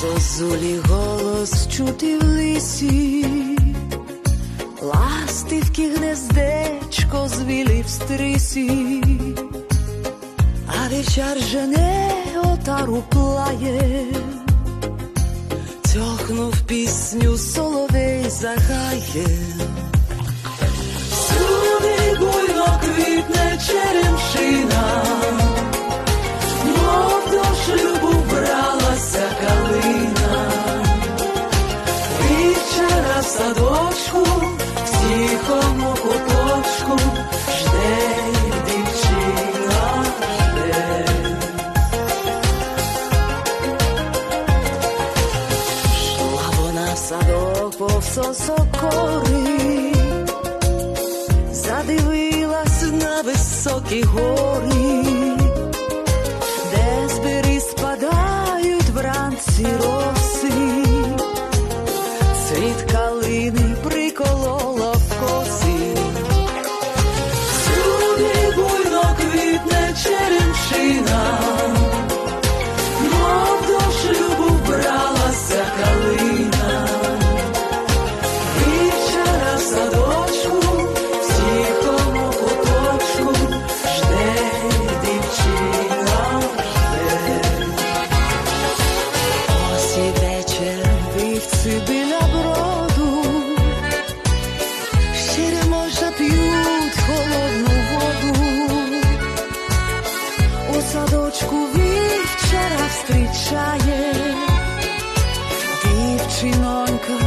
Зозулі голос чути в лісі, ластивки гнездечко звілі в стрісі, а вечір жене отару плає, тьохнув пісню соловей загає. Всюди буйно квітне черемшина, садочку, тихому куточку, жде дівчина, жде. Шла вона в садок повз сокори, задивилась на високі гори, де з спадають вранці роси, цвіт калини приколола в коси. Всюди буйно квітне черемшина, мов до шлюбу бралася калина. Вівчара в садочку, тихому куточку, жде дівчина, жде. Ось садочку вівчара встрічає, дівчинонька.